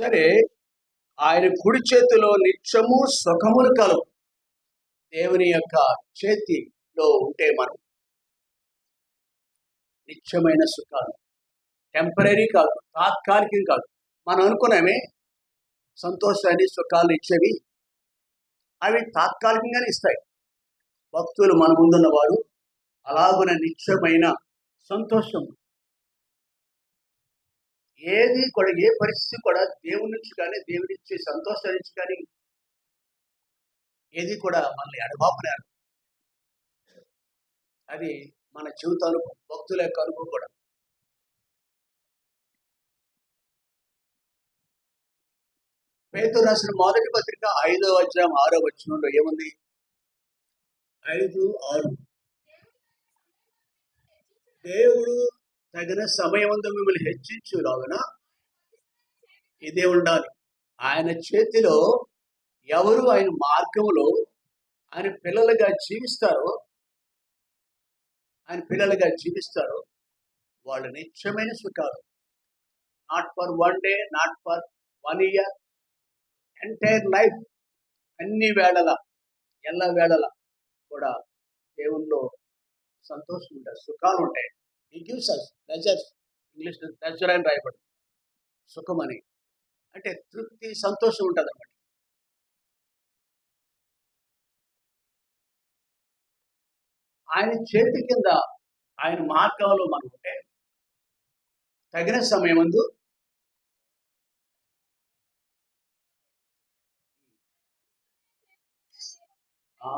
సరే ఆయన కుడి చేతిలో నిత్యము సుఖములు కలవు. దేవుని యొక్క చేతిలో ఉంటే మనం నిత్యమైన సుఖాలు టెంపరీ కాదు తాత్కాలికం కాదు. మనం అనుకున్నామే సంతోషాన్ని సుఖాలు ఇచ్చేవి అవి తాత్కాలికంగానే ఇస్తాయి. భక్తులు మన ముందున్న వారు అలాగున నిత్యమైన సంతోషం ఏది కూడా ఏ పరిస్థితి కూడా దేవుడి నుంచి కానీ దేవుడి నుంచి సంతోషం నుంచి కానీ ఏది కూడా మనల్ని అడబాపలేరు అది మన జీవితాలు భక్తుల యొక్క అనుభవం కూడా. పేరుతో రాసిన మొదటి పత్రిక ఐదో వచనం ఆరో వచనంలో ఏముంది? ఐదు ఆరు. దేవుడు తగిన సమయమందు మిమ్మల్ని హెచ్చించులాగున ఇదే ఉండాలి ఆయన చేతిలో ఎవరు ఆయన మార్గంలో ఆయన పిల్లలుగా జీవిస్తారో ఆయన పిల్లలుగా జీవిస్తారో వాళ్ళు నిత్యమైన సుఖాలు. Not for one day not for one year entire life అన్ని వేళల ఎల్ల వేళల కూడా దేవుల్లో సంతోషం ఉంటాయి సుఖాలు ఉంటాయి ఈ gives us pleasures English pleasure అని రాయబడి సుఖం అని అంటే తృప్తి సంతోషం ఉంటుంది అన్నమాట ఆయన చేతి కింద ఆయన మార్గంలో మనం ఉంటే తగిన సమయమందు ఆ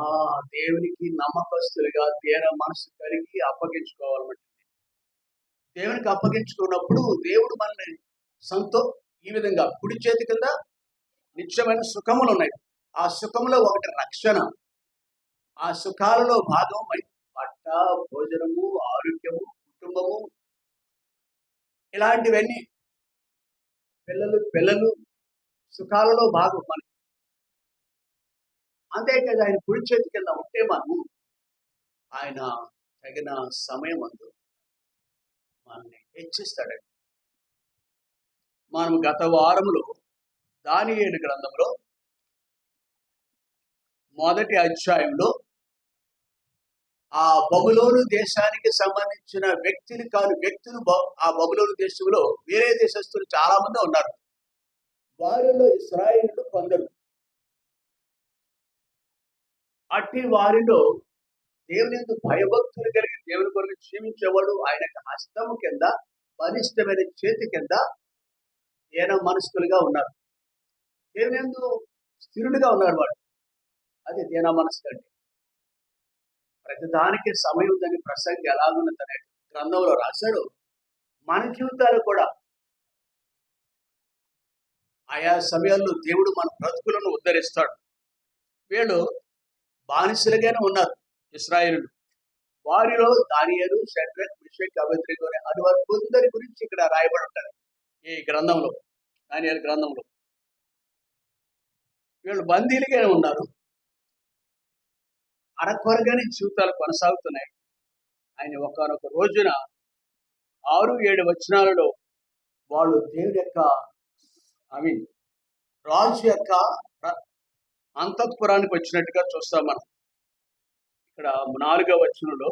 దేవునికి నమ్మకస్తులుగా తీర మనసు కలిగి అప్పగించుకోవాలన్నమాట. దేవునికి అప్పగించుకున్నప్పుడు దేవుడు మనల్ని సంతో ఈ విధంగా కుడి చేతి కింద నిత్యమైన సుఖములు ఉన్నాయి ఆ సుఖంలో ఒకటి రక్షణ. ఆ సుఖాలలో భాగం పట్ట బట్ట భోజనము ఆరోగ్యము కుటుంబము ఇలాంటివన్నీ పిల్లలు పిల్లలు సుఖాలలో భాగం మనకి. అంతేకాదు ఆయన కుడి చేతి కింద ఉంటే మనము ఆయన తగిన సమయం అందు మనల్ని హెచ్చిస్తాడండి. మనం గత వారములో దాని ఏడు గ్రంథంలో మొదటి అధ్యాయంలో ఆ బబులోను దేశానికి సంబంధించిన వ్యక్తులు కాని వ్యక్తులు ఆ బబులోను దేశంలో వేరే దేశస్తులు చాలా మంది ఉన్నారు. వారిలో ఇస్రాయిలు కొందరు. అట్టి వారిలో దేవుని యందు భయభక్తులు కలిగి దేవుని కొరకు జీవించేవాడు ఆయన యొక్క హస్తము కింద బలిష్టమైన చేతి కింద ఏన మనస్కులుగా ఉన్నారు. దేవుని యందు స్థిరులుగా ఉన్నారు వాడు. అది దీన మనస్సు అంటే ప్రతిదానికి సమయం ఉందని ప్రసంగి ఎలాగున్నదనే గ్రంథంలో రాశాడు. మన జీవితాలు కూడా ఆయా సమయాల్లో దేవుడు మన బ్రతుకులను ఉద్ధరిస్తాడు. వీళ్ళు బానిసలుగానే ఉన్నారు. ఇస్రాయేలు వారిలో దానియలు షడ్రక్ మిషక్ అభిద్రికు అనే అది గురించి ఇక్కడ రాయబడి ఉంటారు ఈ గ్రంథంలో దానియలు గ్రంథంలో. వీళ్ళు బందీలుగానే ఉన్నారు. అరకొరగానే జీవితాలు కొనసాగుతున్నాయి. ఆయన ఒకనొక రోజున ఆరు ఏడు వచనాలలో వాళ్ళు దేవుడి యొక్క ఐ మీన్ రాజు యొక్క అంతఃపురానికి వచ్చినట్టుగా చూస్తాం మనం. ఇక్కడ నాలుగవ వచనంలో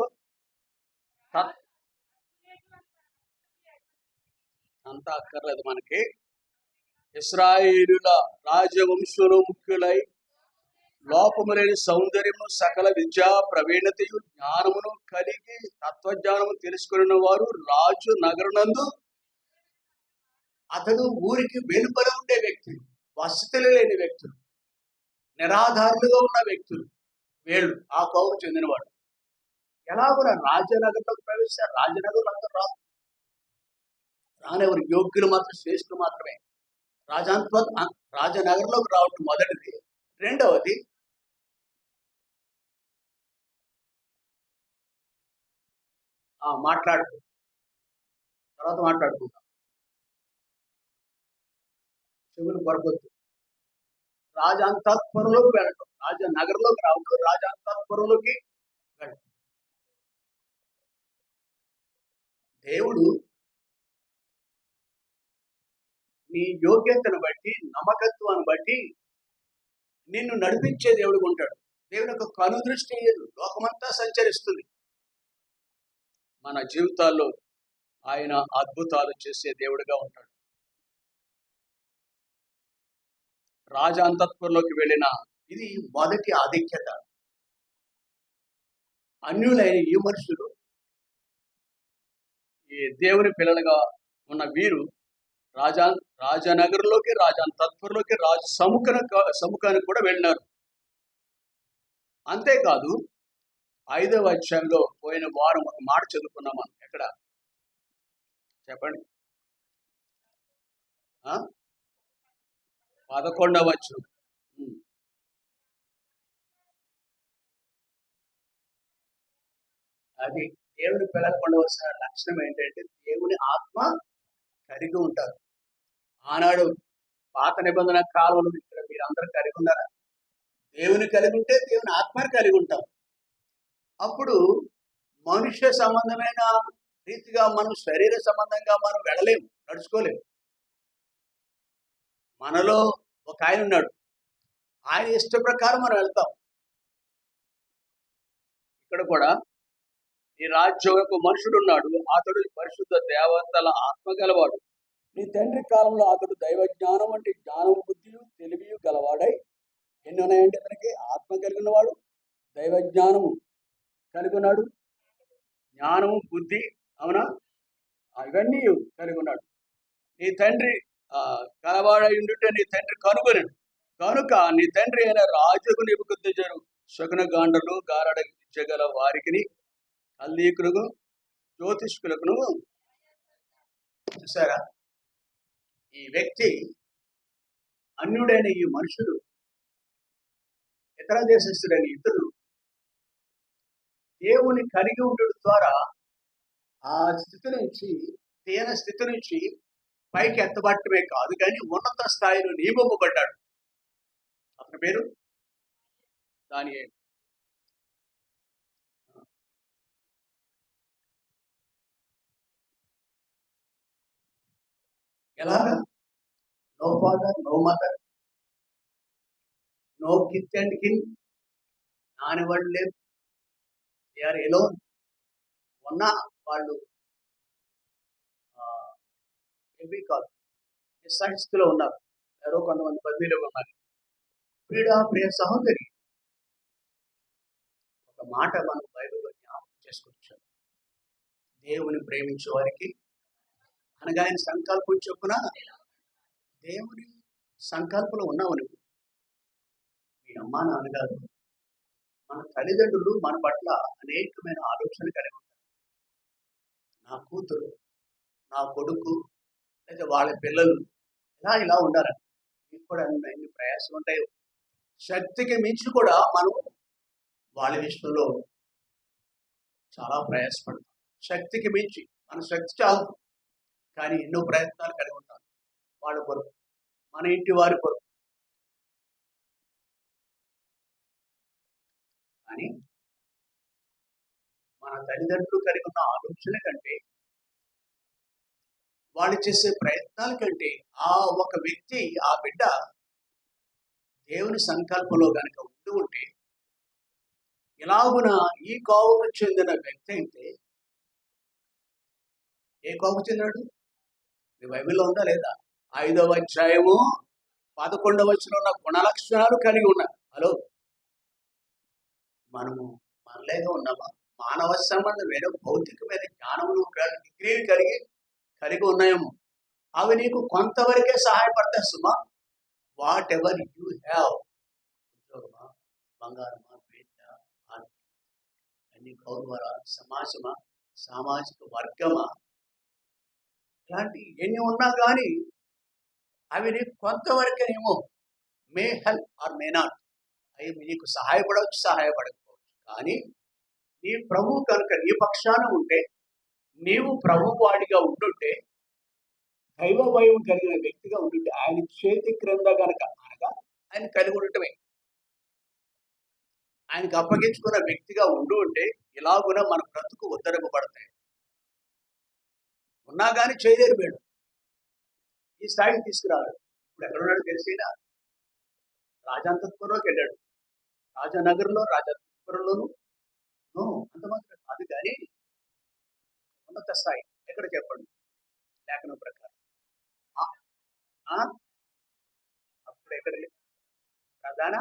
అంతా అంత అక్కర్లేదు మనకి. ఇస్రాయిలుల రాజవంశంలో ముఖ్యులై లోపము లేని సౌందర్యము సకల విద్యా ప్రవీణతయు జ్ఞానమును కలిగి తత్వజ్ఞానము తెలుసుకున్న వారు రాజు నగరునందు అతడు ఊరికి వెలుపల ఉండే వ్యక్తులు వసతులు లేని వ్యక్తులు నిరాధారులుగా ఉన్న వ్యక్తులు. వేళ్ళు. ఆ కోవకు చెందినవాడు. ఎలాగున రాజనగర్లోకి ప్రవేశిస్తారు రాజనగర్లో అందరూ రాదు రానెవరు? యోగ్యులు మాత్రం శ్రేష్ఠులు మాత్రమే. రాజాంత రాజనగర్లోకి రావటం మొదటిది. రెండవది ఆ, మాట్లాడు తర్వాత మాట్లాడుకుంటాం చెవులు కొరకొద్దు రాజాంతఃపురంలోకి వెళ్ళటం. రాజనగర్లోకి రావడం రాజాంతఃపురంలోకి వెళ్ళటం దేవుడు నీ యోగ్యతను బట్టి నమ్మకత్వాన్ని బట్టి నిన్ను నడిపించే దేవుడు ఉంటాడు. దేవుని యొక్క కనుదృష్టి లోకమంతా సంచరిస్తుంది. మన జీవితాల్లో ఆయన అద్భుతాలు చేసే దేవుడిగా ఉంటాడు. రాజాంతత్వంలోకి వెళ్ళిన ఇది మొదటి ఆధిక్యత. అన్యులైన ఈ మనుషులు ఈ దేవుని పిల్లలుగా ఉన్న వీరు రాజా రాజనగర్లోకి రాజాంతత్వంలోకి రాజు సముఖన సముఖానికి కూడా వెళ్ళినారు. అంతేకాదు ఐదవ అధ్యాయంలో పోయిన వారం ఒక మాట చదువుకున్నాం మనం. ఎక్కడ? చెప్పండి. పదకొండవ అధ్యాయం అది దేవుని పిల్లలకు ఉండవలసిన లక్షణం ఏంటంటే దేవుని ఆత్మ కలిగి ఉంటారు. ఆనాడు పాత నిబంధన కాలంలో ఇక్కడ మీరు కలిగి ఉన్నారా? దేవుని కలిగి ఉంటే దేవుని ఆత్మని కలిగి ఉంటాం. అప్పుడు మనుష్య సంబంధమైన రీతిగా మనం శరీర సంబంధంగా మనం వెళ్ళలేము నడుచుకోలేము. మనలో ఒక ఆయన ఉన్నాడు. ఆయన ఇష్ట ప్రకారం మనం వెళ్తాం. ఇక్కడ కూడా ఈ రాజ్యం యొక్క మనుషుడు ఉన్నాడు అతడు పరిశుద్ధ దేవతల ఆత్మ గలవాడు. నీ తండ్రి కాలంలో అతడు దైవ జ్ఞానం వంటి జ్ఞానం బుద్ధియు తెలివియు గలవాడై ఎన్ని ఉన్నాయంటే అతనికి ఆత్మ కలిగిన వాడు దైవ జ్ఞానము కలిగి ఉన్నాడు జ్ఞానము బుద్ధి అవునా? ఇవన్నీ కలిగి ఉన్నాడు నీ తండ్రి ఆ, కలవాడై నీ తండ్రి కనుగొని. కనుక నీ తండ్రి అయిన రాజుకు నిపుకొద్దించారు శకున గాండలు గారడ ఇచ్చగల వారికి కల్లీకులకు జ్యోతిష్కులకు చూసారా ఈ వ్యక్తి అన్యుడైన ఈ మనుషులు ఇతర దేశస్తుడైన ఇతరులు దేవుని కలిగి ఉండడం ద్వారా ఆ స్థితి నుంచి తీన స్థితి నుంచి పైకి ఎత్తబట్టమే కాదు కానీ ఉన్నత స్థాయిలో నియమింపబడ్డాడు. అతని పేరు? దాని ఎలాగా? No father no mother no kith and kin Nani వాళ్ళు దే ఆర్ ఎలోన్. ఉన్న వాళ్ళు ఏమీ కాదు నిస్సహిస్తులో ఉన్నారు. ఎవరో కొంతమంది బదిలీలో ఉన్నారు. క్రీడా ప్రియ సహోదరి. ఒక మాట మనం బైబిల్లో జ్ఞాపకం చేసుకోవచ్చు. దేవుని ప్రేమించే వారికి అనగా ఆయన సంకల్పం చొప్పున దేవుని సంకల్పంలో ఉన్నావు నువ్వు. మీ అమ్మ నాన్నగారు మన తల్లిదండ్రులు మన పట్ల అనేకమైన ఆలోచన కలిగి ఉంటారు. నా కూతురు నా కొడుకు లేదా వాళ్ళ పిల్లలు ఇలా ఇలా ఉండాలని మీకు కూడా అన్ని ఎన్ని ప్రయాసం ఉంటాయో. శక్తికి మించి కూడా మనం వాళ్ళ విషయంలో చాలా ప్రయాసపడతాం. శక్తికి మించి మన శక్తి చాలు కానీ ఎన్నో ప్రయత్నాలు కలిగి ఉంటారు. వాళ్ళ కొరకు మన ఇంటి వారి కొరకు. కానీ మన తల్లిదండ్రులు కలిగి ఉన్న ఆలోచన కంటే వాళ్ళు చేసే ప్రయత్నాల కంటే ఆ ఒక వ్యక్తి ఆ బిడ్డ దేవుని సంకల్పంలో కనుక ఉంటూ ఉంటే ఇలాగున ఈ కోవకు చెందిన వ్యక్తి అయితే ఏ కోవకు చెందినాడు? మీ బైబిల్లో ఉందా లేదా? ఐదవ అధ్యాయము పదకొండవ వచ్చిన ఉన్న గుణలక్షణాలు కలిగి ఉన్నాయి హలో? మనము మనలేగా ఉన్నామా? మానవ సంబంధమైన భౌతికమైన జ్ఞానము డిగ్రీలు కలిగి కలిగి ఉన్నాయేమో. అవి నీకు కొంతవరకే సహాయపడతాయి సుమా. వాట్ ఎవర్ యూ హ్యావ్ ఉద్యోగమా? బంగారమా? బిడ్డ? అన్ని. గౌరవరా సమాజమా? సామాజిక వర్గమా? ఇలాంటి ఎన్ని ఉన్నా కానీ అవి నీకు కొంతవరకేనేమో may help or may not. అవి నీకు సహాయపడవచ్చు సహాయపడకపోవచ్చు. కానీ నీ ప్రభు కనుక నీ పక్షాన ఉంటే నీవు ప్రభు వాడిగా ఉండుంటే దైవ భయం కలిగిన వ్యక్తిగా ఉండుంటే ఆయన చేతి క్రింద కనుక అనగా ఆయన కలిగి ఉండటమే. ఆయనకు అప్పగించుకున్న వ్యక్తిగా ఉండు ఉంటే ఇలాగున మన బ్రతుకు ఉద్ధరింపబడతాయి. ఉన్నా కానీ చేయలేరు వీడు ఈ స్థాయిని తీసుకురాడు ఇప్పుడు ఎక్కడ తెలిసేనా తెలిసినా రాజాంతపురంలోకి వెళ్ళాడు. రాజానగర్లో రాజాంతపురంలోను అంత మాత్రం కాదు కానీ ఉన్నత స్థాయి. ఎక్కడ చెప్పండి? లేఖనం ప్రకారం. ఆ? ఆ? అప్పుడు ఎక్కడ ప్రధాన?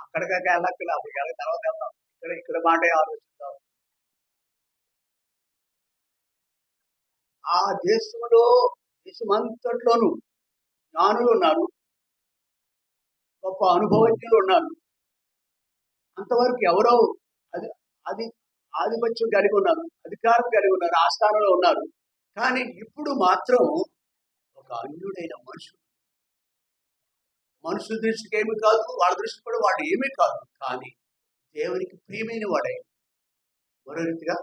అక్కడికి వెళ్ళక్కల అప్పుడు వెళ్ళక తర్వాత వెళ్దాం. ఇక్కడ ఇక్కడ మాటే ఆలోచిద్దాం. ఆ దేశంలో దేశమంతట్లోనూ జ్ఞానులు ఉన్నారు. గొప్ప అనుభవజ్ఞులు ఉన్నారు. అంతవరకు ఎవరో అది అది ఆధిపత్యం కలిగి ఉన్నారు అధికారం కలిగి ఉన్నారు ఆస్థానంలో ఉన్నారు. కానీ ఇప్పుడు మాత్రం ఒక అన్యుడైన మనుషుడు. మనుషుల దృష్టికి ఏమి కాదు వాళ్ళ దృష్టి కూడా వాళ్ళు ఏమీ కాదు. కానీ దేవునికి ప్రియమైన వాడే మరో రీతిగా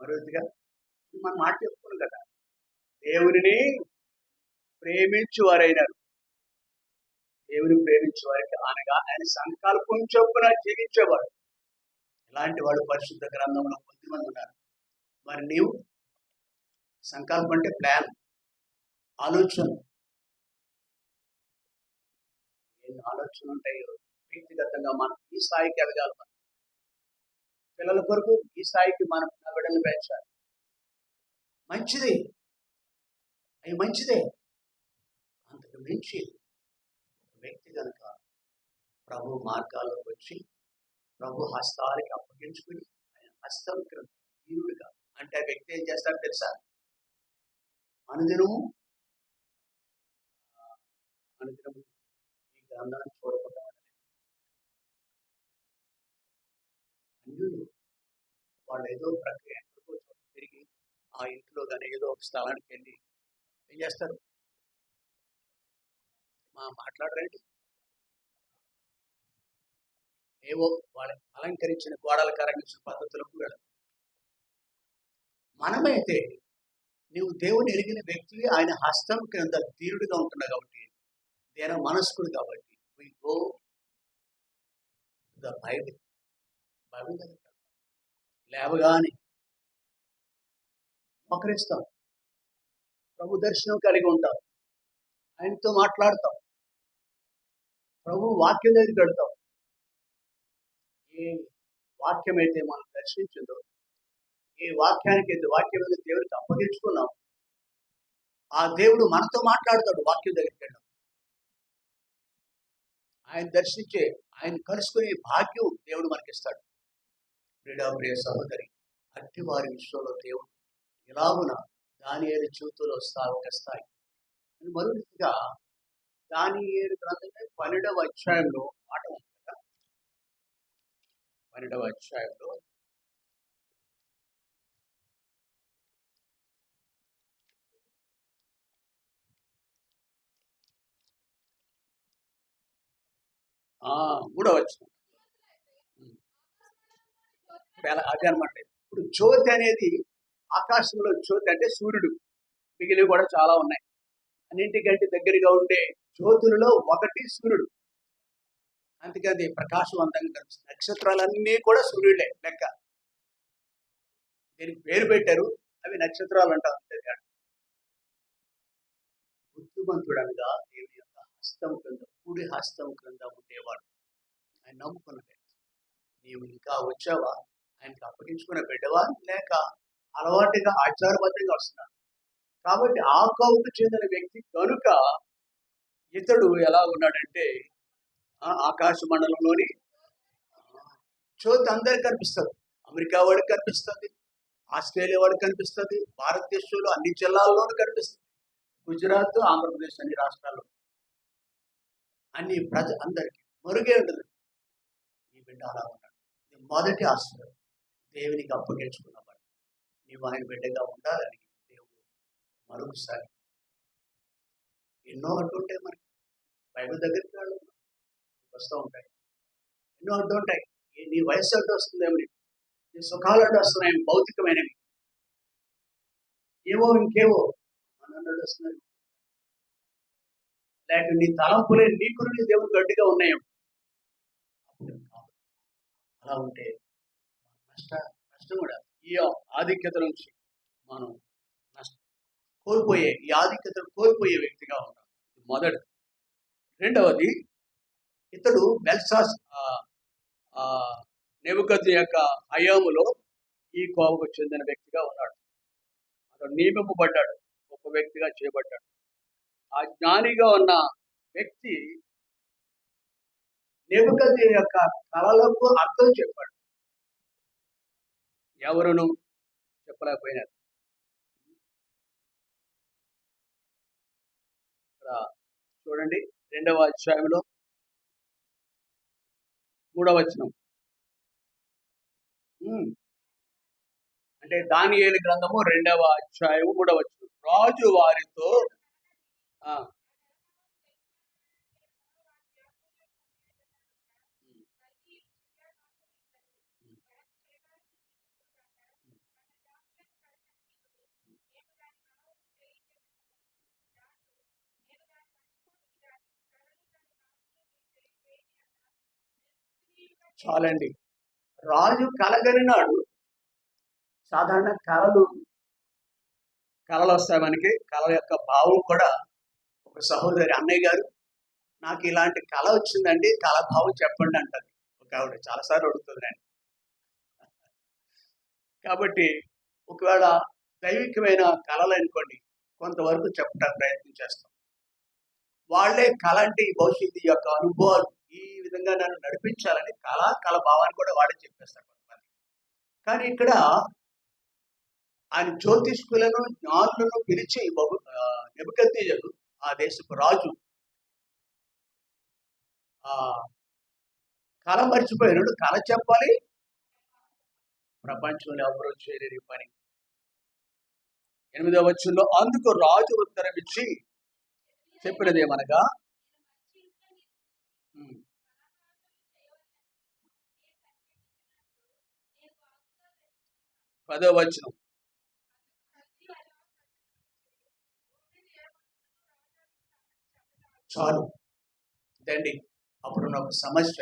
మరో రీతిగా మనం మాట చెప్పుకున్నాం కదా. దేవుని ప్రేమించు వారైనారు దేవుని ప్రేమించేవారికి అనగా ఆయన సంకల్పం చొప్పున జీవించేవాడు ఇలాంటి వాడు పరిశుద్ధ గ్రంథంలో కొద్దిమంది ఉన్నారు. మరి నీవు సంకల్పం అంటే ప్లాన్ ఆలోచన. ఎన్ని ఆలోచనలు ఉంటాయో వ్యక్తిగతంగా మనం ఈ స్థాయికి ఎదగాలి మనం. పిల్లల కొరకు ఈ స్థాయికి మనం నిలబడలు పెంచాలి మంచిది. అవి మంచిదే. అంతకు మించి వ్యక్తి కనుక ప్రభు మార్గాల్లోకి వచ్చి ప్రభు హస్తాలకి అప్పగించుకుని ఆయన హస్తం క్రింద దీనుడిగా. అంటే ఆ వ్యక్తి ఏం చేస్తాడు తెలుసా? అనుదినము అనుదినము ఈ గ్రంథాన్ని చూడకుండా అన్యులు వాళ్ళు ఏదో ప్రక్రియ ఆ ఇంట్లో కానీ ఏదో ఒక స్థలానికి వెళ్ళి ఏం చేస్తారు? మా మాట్లాడరండి. ఏవో వాళ్ళ అలంకరించిన గోడల కరంగించిన పద్ధతులకు వెళ్ళదు మనమైతే నీవు దేవుని ఎరిగిన వ్యక్తివి ఆయన హస్తం క్రింద తీరుడుగా ఉంటున్నావు కాబట్టి దేన మనస్కుడు కాబట్టి we go the Bible Bible లేవగానే మోకరిస్తాం ప్రభు దర్శనం కలిగి ఉంటాం. ఆయనతో మాట్లాడతాం. ప్రభు వాక్యం దగ్గరికి వెళ్తాం. ఏ వాక్యం అయితే మనం దర్శించిందో ఏ వాక్యానికి అయితే వాక్యం అయితే దేవుడికి అప్పగించుకున్నాం ఆ దేవుడు మనతో మాట్లాడతాడు వాక్యం దగ్గరికి వెళ్ళాం ఆయన దర్శించే ఆయన కలుసుకునే భాగ్యం దేవుడు మనకిస్తాడు. ప్రియ ప్రియ సహోదరి అట్టి వారి విశ్వంలో దేవుడు ఇలాగున దాని ఏడు చూతులు వస్తా వస్తాయి స్థాయి అని మరొకటిగా దాని ఏడు గ్రంథమే పన్నెండవ అధ్యాయంలో మాట ఉంది కదా? పన్నెండవ అధ్యాయంలో ఆ, మూడవ వచ్చిన అదే అనమాట ఇప్పుడు జ్యోతి అనేది ఆకాశంలో జ్యోతి అంటే సూర్యుడు. మిగిలినవి కూడా చాలా ఉన్నాయి. అన్నింటికంటే దగ్గరగా ఉండే జ్యోతులలో ఒకటి సూర్యుడు. అందుకే అది ప్రకాశవంతంగా కనిపిస్తుంది. నక్షత్రాలన్నీ కూడా సూర్యుడే లెక్క. దీనికి పేరు పెట్టారు. అవి నక్షత్రాలు అంటారు అంతే తేడా. బుద్ధిమంతుడనగా దేవుని యొక్క హస్తం క్రింద కుడి హస్తం క్రింద ఉండేవాడు. ఆయన నమ్ముకున్న నీవు ఇంకా వచ్చావా? ఆయనకి అప్పగించుకున్న బిడ్డవా? లేక అలవాటుగా ఆచారబద్ధంగా వస్తున్నాడు కాబట్టి ఆ కవుకు చెందిన వ్యక్తి కనుక ఇతడు ఎలా ఉన్నాడంటే ఆకాశ మండలంలోని చోతి అందరికి కనిపిస్తుంది. అమెరికా వాడికి కనిపిస్తుంది ఆస్ట్రేలియా వాడికి కనిపిస్తుంది భారతదేశంలో అన్ని జిల్లాల్లోనూ కనిపిస్తుంది. గుజరాత్ ఆంధ్రప్రదేశ్ అన్ని రాష్ట్రాల్లో. అన్ని ప్రజ అందరికి మరుగే ఉండదు ఈ బిడ్డ అలా ఉన్నాడు. ఇది మొదటి ఆశ్రయం. దేవునికి అప్పగించుకున్నాం నీవు ఆయన బిడ్డగా ఉండాలని దేవుడు మరొకసారి ఎన్నో అడ్డుంటాయి మనకి బైబిల్ దగ్గరికి వాళ్ళు వస్తూ ఉంటాయి. ఎన్నో అడ్డు ఉంటాయి నీ వయస్సు అడ్డు వస్తుందేమో నీ సుఖాలు అడ్డు వస్తున్నాయి భౌతికమైనవి. ఏవో ఇంకేవో మన అడ్డు వస్తున్నాయి లేక నీ తలంపులే నీకు నీ దేవుడు గట్టిగా ఉన్నాయేమో. అలా ఉంటే నష్ట నష్టం కూడా ఈ ఆధిక్యత నుంచి మనం కోల్పోయే ఈ ఆధిక్యతను కోల్పోయే వ్యక్తిగా ఉన్నాడు మొదటి. రెండవది ఇతడు బెల్సాస్ నెబుకద్దు యొక్క హయాములో ఈ కోవకు చెందిన వ్యక్తిగా ఉన్నాడు. అతడు నియమింపబడ్డాడు గొప్ప వ్యక్తిగా చేయబడ్డాడు. ఆ జ్ఞానిగా ఉన్న వ్యక్తి నెబుకద్దు యొక్క కళలకు అర్థం చెప్పాడు. ఎవరును చెప్పలేకపోయినారు. ఇక్కడ చూడండి రెండవ అధ్యాయంలో మూడవ వచనం. ఉమ్. అంటే దానియేలు గ్రంథము రెండవ అధ్యాయము మూడవ వచనం. రాజు వారితో చాలండి. రాజు కలగలినాడు. సాధారణ కళలు కళలు వస్తాయి మనకి. కళ యొక్క భావం కూడా ఒక సహోదరి అన్నయ్య గారు నాకు ఇలాంటి కళ వచ్చిందండి కళ భావం చెప్పండి అంటది ఒక ఆవిడ చాలాసార్లు అడుగుతుంది. నేను కాబట్టి ఒకవేళ దైవికమైన కళలు అనుకోండి కొంతవరకు చెప్పడానికి ప్రయత్నం చేస్తాం. వాళ్ళే కళ అంటే ఈ భవిష్యత్తు యొక్క అనుభవాలు ఈ విధంగా నన్ను నడిపించాలని కళ కళ భావాన్ని కూడా వాడే చెప్పేస్తారు కొంతమంది. కానీ ఇక్కడ ఆయన జ్యోతిష్కులను జ్ఞానులను పిలిచి బహు నెబుకద్దీయుడు ఆ దేశపు రాజు ఆ కళ మర్చిపోయినాడు కళ చెప్పాలి. ప్రపంచంలో ఎవరు చేరే పని. ఎనిమిదవ వచ్చంలో అందుకు రాజు ఉత్తరం ఇచ్చి చెప్పినది ఏమనగా? పదో వచనం. చాలు. ఇదండి అప్పుడున్న ఒక సమస్య.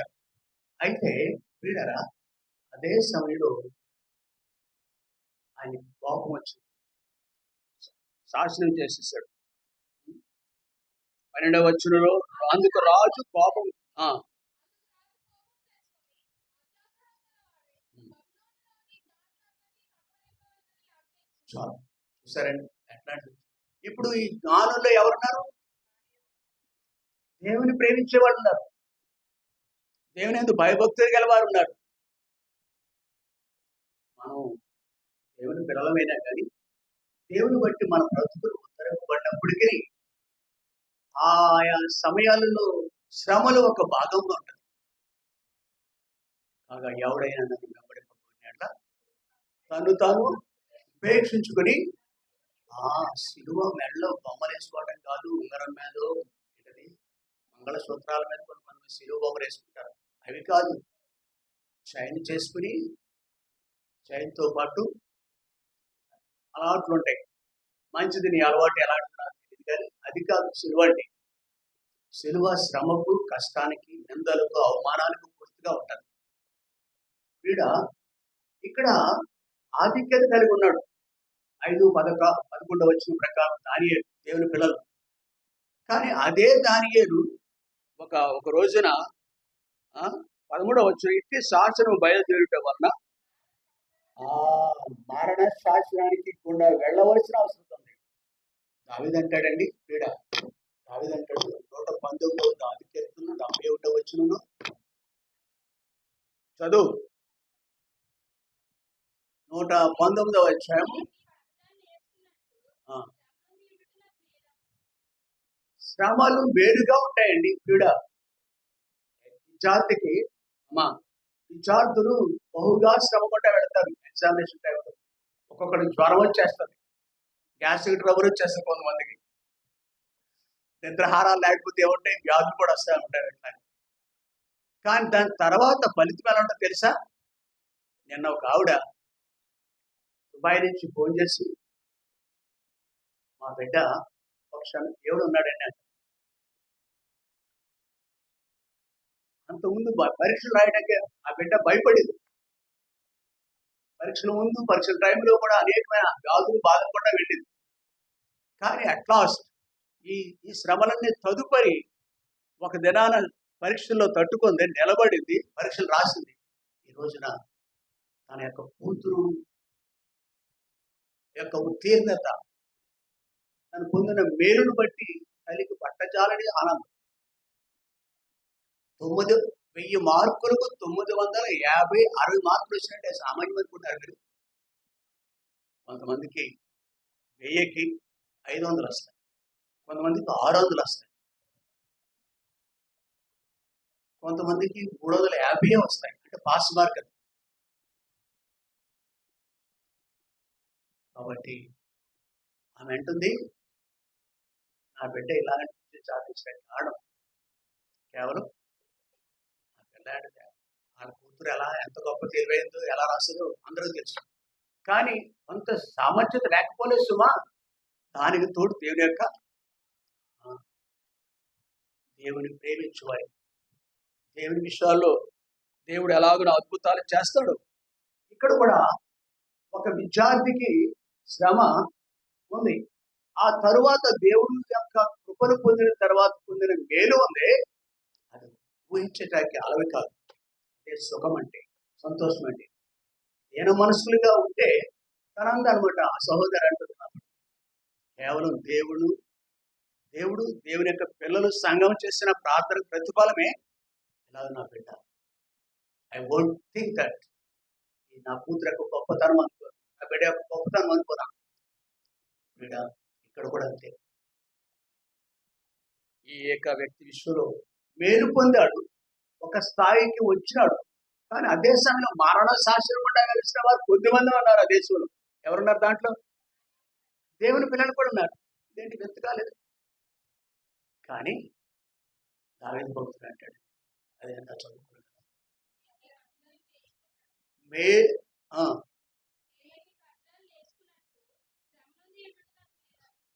అయితే వీడరా అదే సమయంలో ఆయన కోపం వచ్చింది. శాసనం చేసేసాడు. పన్నెండవ వచ్చులో అందుకు రాజు కోపం చాలు. చూసారండి? ఎట్లాంటి ఇప్పుడు ఈ జ్ఞానుల్లో ఎవరున్నారు? దేవుని ప్రేమించే వాళ్ళు ఉన్నారు. దేవుని ఎందుకు భయభక్తులు గెలవారు ఉన్నారు. మనం దేవుని పిల్లలమైనా కానీ దేవుని బట్టి మన బ్రతుకులు ఉత్తరింపబడినప్పటికీ ఆయా సమయాలలో శ్రమలు ఒక భాగంగా ఉంటుంది. కాగా ఎవడైనా నన్ను వెంబడిపోయినట్ల తను తాను ఉపేక్షించుకొని ఆ శిలువ మెడలో బొమ్మలేసుకోవడం కాదు ఉంగరం మీద ఏంటది? మంగళసూత్రాల మీద కొంతమంది శిలువ బొమ్మలు వేసుకుంటారు అవి కాదు. చైన్ చేసుకుని చైన్తో పాటు అలవాట్లు ఉంటాయి మంచిది నీ అలవాటు ఎలాంటి కానీ అది కాదు సిలువ అంటే సిలువ శ్రమకు కష్టానికి నిందలకు అవమానాలకు పూర్తిగా ఉంటుంది వీడ ఇక్కడ ఆధిక్యత కలిగి ఉన్నాడు. ఐదు పదక పదకొండు వచ్చిన ప్రకారం దానియేలు దేవుని పిల్లలు. కానీ అదే దానియేలు ఒక ఒక రోజున ఆ, పదమూడవ వచ్చిన ఇట్టి శాసనం బయలుదేరుట వలన ఆ మరణ శాసనానికి కూడా వెళ్ళవలసిన అవసరం ఉంది. దావిదంటాడండి క్రీడ దావిదంటాడు నూట పంతొమ్మిదవ దావికెళ్తున్న డెబ్బై ఒకటో వచ్చినను చదువు. నూట పంతొమ్మిదవ అధ్యాయం. శ్రమలు వేరుగా ఉంటాయండి క్రీడ విద్యార్థికి అమ్మా విద్యార్థులు బహుగా శ్రమ పడ్డ వెళతారు ఎగ్జామినేషన్ టైంలో ఒక్కొక్కరికి జ్వరం వచ్చేస్తుంది. గ్యాస్ట్రిక్ ట్రబుల్ వచ్చేస్తుంది కొంతమందికి. నిద్రహారాలు లేకపోతే ఏముంటాయి? వ్యాధులు కూడా వస్తాయి ఉంటాయి అట్లా కానీ దాని తర్వాత ఫలితం ఎలా ఉంటుందో తెలుసా? నిన్న ఒక ఆవిడ దుబాయ్ నుంచి ఫోన్ చేసి మా బిడ్డ పక్షాన్ని దేవుడు ఉన్నాడండి అంట అంతకుముందు పరీక్షలు రాయడానికి ఆ బిడ్డ భయపడింది. పరీక్షల ముందు పరీక్షల టైంలో కూడా అనేకమైన వ్యాధులు బాధపడడం వెళ్ళింది కానీ అట్లాస్ట్ ఈ ఈ శ్రమలన్నీ తదుపరి ఒక దినాన పరీక్షల్లో తట్టుకుంది నిలబడింది పరీక్షలు రాసింది. ఈ రోజున తన యొక్క కూతురు యొక్క ఉత్తీర్ణత తను పొందిన మేలును బట్టి తల్లికి పట్టజాలని ఆనందం. తొమ్మిది వెయ్యి మార్కులకు తొమ్మిది వందల యాభై అరవై మార్కులు వచ్చినట్టే సామాన్యం అనుకుంటారు మీరు. కొంతమందికి వెయ్యికి ఐదు వందలు వస్తాయి. కొంతమందికి ఆరు వందలు వస్తాయి. కొంతమందికి మూడు వందల యాభై వస్తాయి. అంటే పాస్ మార్క్ కాబట్టి ఆమె అంటుంది నా బిడ్డ ఇలాంటి విద్య సాధించడానికి కారణం? కేవలం వెళ్ళాడు వాళ్ళ కూతురు ఎలా ఎంత గొప్ప తెలివైందో ఎలా రాస్తుందో అందరూ తెలుసు. కానీ కొంత సామర్థ్యత లేకపోలే సుమా దానికి తోడు దేవుని యొక్క దేవుని ప్రేమించువారి దేవుని విషయాల్లో దేవుడు ఎలాగో అద్భుతాలు చేస్తాడు ఇక్కడ కూడా ఒక విద్యార్థికి శ్రమ ఉంది. ఆ తరువాత దేవుడి యొక్క కృపను పొందిన తర్వాత పొందిన మేలు ఉంది. ఊహించటానికి అలవి కాదు. అదే సుఖం అంటే సంతోషం అంటే దీన మనసులుగా ఉంటే తనంద అనమాట ఆ సహోదరు అంటుంది నాకు. కేవలం దేవుడు దేవుడు దేవుని యొక్క పిల్లలు సంఘం చేసిన ప్రార్థన ప్రతిఫలమే ఇలాగ నా బిడ్డ. ఐ వోంట్ థింక్ దట్ నా కూతురు యొక్క గొప్పతనం అనుకో నా బిడ్డ యొక్క గొప్పతనం అనుకోనా బిడ్డ ఇక్కడ కూడా అంతే. ఈ యొక్క వ్యక్తి విశ్వలో మేలు పొందాడు ఒక స్థాయికి వచ్చినాడు. కానీ అదే సమయంలో మరణ శాస్త్రం కూడా కలిసిన వారు కొద్దిమంది ఉన్నారు ఆ దేశంలో. ఎవరున్నారు దాంట్లో? దేవుని పిల్లలు కూడా ఉన్నారు. ఇదేంటి వ్యక్తి కాలేదు? కానీ దావేది భక్తుడు అంటాడు అదే చదువుకున్నాడు? మే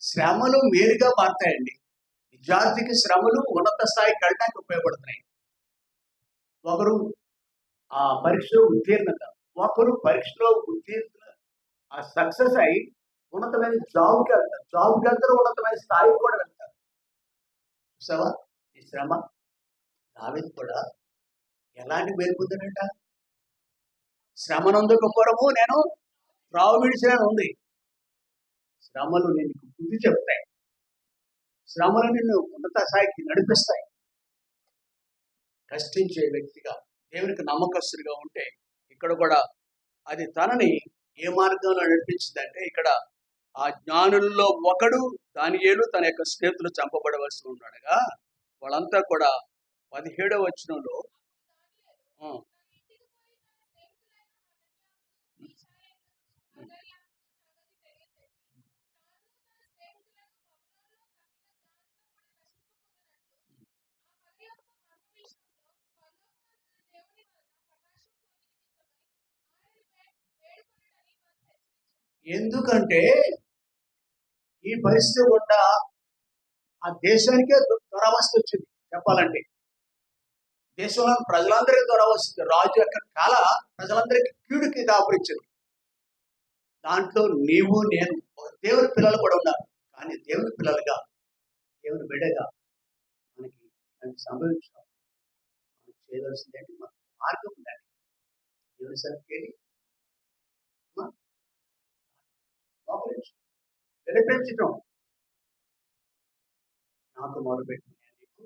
శ్రమలు మేలుగా మారుతాయండి. విద్యార్థికి శ్రమలు ఉన్నత స్థాయికి వెళ్ళడానికి ఉపయోగపడుతున్నాయి. ఒకరు ఆ పరీక్షలో ఉత్తీర్ణత ఒకరు పరీక్షలో ఉత్తీర్ణ ఆ సక్సెస్ అయి ఉన్నతమైన జాబ్కి వెళ్తారు. జాబ్కి వెళ్తారు ఉన్నతమైన స్థాయికి కూడా వెళ్తారు. చూసావా? ఈ శ్రమ దావేది కూడా ఎలాంటి మేలు శ్రమనందుకు కొరము నేను రావు విడిచిన ఉంది. శ్రమలు నేను బుద్ధి చెప్తాయి. శ్రమలు నిన్ను ఉన్నత స్థాయికి నడిపిస్తాయి. కష్టించే వ్యక్తిగా దేవునికి నమ్మకస్తుడిగా ఉంటే ఇక్కడ కూడా అది తనని ఏ మార్గంలో నడిపించిందంటే ఇక్కడ ఆ జ్ఞానుల్లో ఒకడు దానియేలు తన యొక్క స్నేహితులు చంపబడవలసి ఉన్నాడుగా. వాళ్ళంతా కూడా పదిహేడవ వచనంలో ఎందుకంటే ఈ పరిస్థితి కూడా ఆ దేశానికే దు- దురవస్థ వచ్చింది. చెప్పాలంటే దేశంలో ప్రజలందరికీ దొరవస్తుంది రాజు యొక్క కళ ప్రజలందరికీ కీడుకి దాపరించింది. దాంట్లో నీవు నేను ఒక దేవుని పిల్లలు కూడా ఉన్నారు. కానీ దేవుని పిల్లలుగా దేవుని బిడ్డగా మనకి దాన్ని సంభవించాం మనం చేయవలసింది ఏంటి? మన మార్గం ఉండాలి. దేవుని సరికేది మోకరించు వినిపించటం నాకు మొదలుపెట్టిన నీకు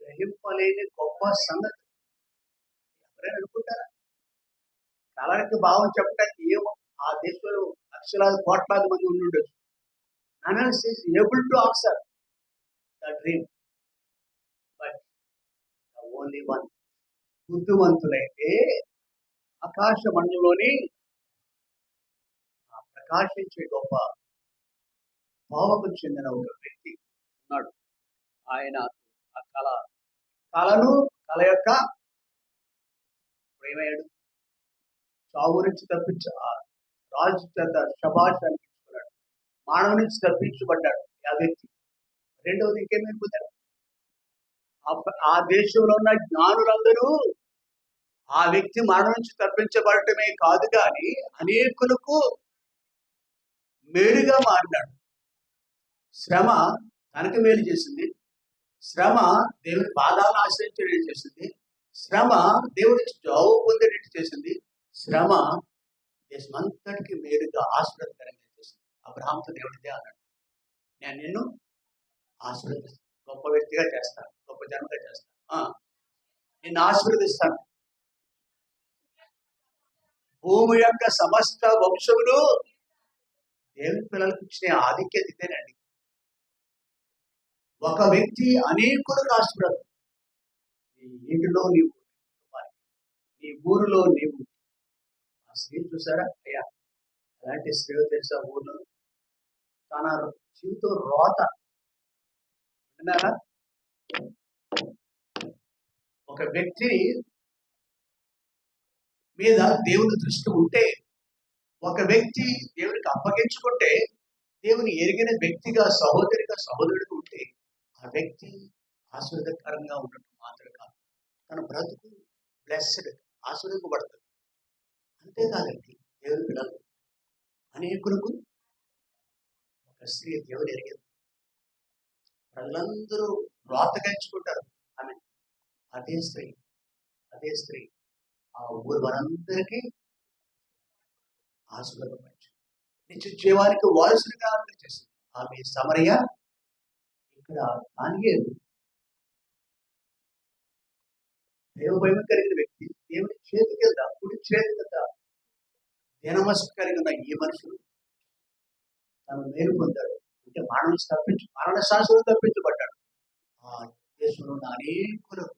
గ్రహింపలేని గొప్ప సంగతి. ఎవరైనా అనుకుంటారా? కళకి భావం చెప్పడానికి ఏమో ఆ దేశంలో లక్షలాది కోట్లాది మంది ఉండి ఉండొచ్చు. Is able to answer the dream but the only one బుద్ధివంతులైతే ఆకాశ మండలంలోని ఆ ప్రకాశించే గొప్ప భావకు చెందిన ఒక వ్యక్తి ఉన్నాడు. ఆయన ఆ కళ కళను కళ యొక్క ప్రేమయ్యాడు చావు నుంచి తప్పించి ఆ రాజు చేత శబాష్ అనిపించుకున్నాడు మానవ నుంచి తప్పించబడ్డాడు ఆ వ్యక్తి. రెండవది ఇంకేమేమి పొందాడు ఆ- ఆ దేశంలో ఉన్న జ్ఞానులందరూ ఆ వ్యక్తి మరణం నుంచి తప్పించబడటమే కాదు కానీ అనేకులకు మేలుగా మారినాడు. శ్రమ తనకు మేలు చేసింది. శ్రమ దేవుని పాదాలను ఆశ్రయించేటట్టు చేసింది. శ్రమ దేవుడి జాబు పొందేటట్టు చేసింది. శ్రమ దేశమంతటికి మేలుగా ఆశీర్వదకరంగా చేసింది. అబ్రహాంతో దేవుడిదే అన్నాడు. నేను నిన్ను ఆశీర్వదిస్తాను గొప్ప వ్యక్తిగా చేస్తాను. గొప్ప జన్మగా చేస్తాను. ఆ, నిన్ను ఆశీర్వదిస్తాను. భూమి యొక్క సమస్త వంశములు దేవుని పిల్లలకు ఇచ్చిన ఆధిక్యత ఇదేనండి. ఒక వ్యక్తి అనేకులకు ఆశీర్వాదం నీ ఇంటిలో నీవు నీ ఊరిలో నీవు ఆ స్త్రీ చూసారా? అయ్యా ఎలాంటి స్త్రీ తెలుసా ఊర్లో? తన జీవితం రోత. అంటున్నారా ఒక వ్యక్తి మీద దేవుని దృష్టి ఉంటే ఒక వ్యక్తి దేవునికి అప్పగించుకుంటే దేవుని ఎరిగిన వ్యక్తిగా సహోదరిగా సహోదరుడిగా ఉంటే ఆ వ్యక్తి ఆశీర్వదకరంగా ఉండటం మాత్రం కాదు. తన బ్రతుకు బ్లెస్డ్ ఆశీర్వదింపబడుతుంది. అంతేకాదండి దేవుని పిల్లలు అనేకులకు ఒక స్త్రీ దేవుని ఎరిగింది. ప్రజలందరూ రోతగించుకుంటారు ఆమె అదే స్త్రీ. అదే స్త్రీ. ఆ ఊరు వారందరికీ ఆశీర్వదపరచు నిత్య జీవానికి వారసులుగా చేసింది ఆమె సమరయ్య ఇక్కడ దానియేలు దేవభయం కలిగిన వ్యక్తి దేవుని చేతి కింద కుడి చేతి కింద దినమస్సు కలిగిన ఈ మనుషులు తను మేలు పొందాడు. అంటే మానవుని తప్పించు మరణ శాస్త్రం తప్పించబడ్డాడు ఆ దేశంలో ఉన్న అనేకులకు